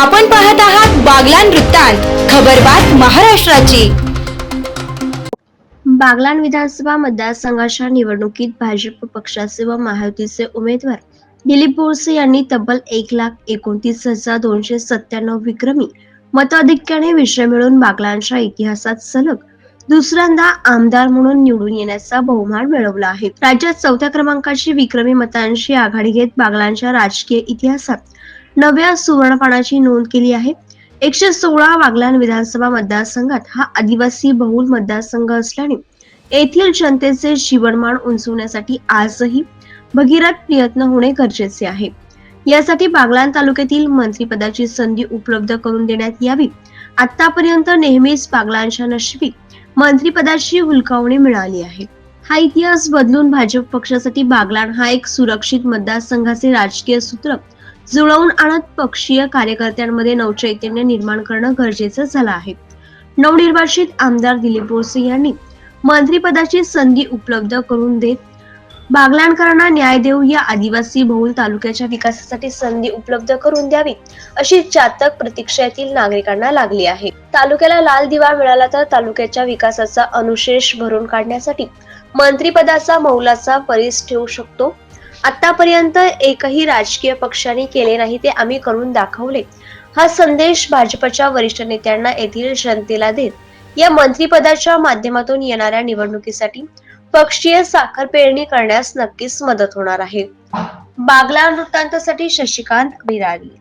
आपण पाहत आहात बागलान वृत्तांत खबरबात महाराष्ट्राची. बागलान विधानसभा मतदारसंघाच्या निवडणुकीत भाजप पक्षाचे व महायुतीचे उमेदवार दिलीप बोरसे यांनी तब्बल एक लाख एकोणतीस हजार दोनशे सत्त्याण्णव विक्रमी मताधिक्याने विषय मिळून बागलांच्या इतिहासात सलग दुसऱ्यांदा आमदार म्हणून निवडून येण्याचा बहुमान मिळवला आहे. राज्यात चौथ्या क्रमांकाची विक्रमी मतांची आघाडी घेत बागलांच्या राजकीय इतिहासात नव्या सुवर्णपानाची नोंद केली आहे. एकशे सोळा वागलान विधानसभा मतदारसंघात हा आदिवासी बहुल मतदारसंघ असल्याने येथील जनतेचे जीवनमान उंचवण्यासाठी आजही भगीरथ प्रयत्न होणे गरजेचे आहे. यासाठी बागलान तालुक्यातील मंत्रीपदाची संधी उपलब्ध करून देण्यात यावी. आतापर्यंत नेहमीच बागलांच्या नशिबी मंत्रीपदाची हुलकावणी मिळाली आहे. हा इतिहास बदलून भाजप पक्षासाठी बागलाण हा एक सुरक्षित मतदारसंघाचे राजकीय सूत्र जुळवून आणत पक्षीय कार्यकर्त्यांमध्ये नवचैतन्य निर्माण करणं गरजेचं झालं आहे. नवनिर्वाचित आमदार दिलीप बोरसे यांनी मंत्रिपदाची संधी उपलब्ध करून देत बागलाणकरांना न्याय देऊ या आदिवासी बहुल तालुक्याच्या विकासासाठी संधी उपलब्ध करून द्यावी अशी चातक प्रतीक्षा येथील नागरिकांना लागली आहे. तालुक्याला लाल दिवा मिळाला तर तालुक्याच्या विकासाचा अनुशेष भरून काढण्यासाठी मंत्रिपदाचा मौलाचा परीस ठेवू शकतो. आतापर्यंत एकही राजकीय पक्षाने केले नाही ते आम्ही करून दाखवले. हा संदेश भाजपच्या वरिष्ठ नेत्यांना येथील जनतेला देत या मंत्रीपदाच्या माध्यमातून येणाऱ्या निवडणुकीसाठी पक्षीय साखर पेरणी करण्यास नक्कीच मदत होणार आहे. बागला वृत्तांतासाठी शशिकांत बिरारी.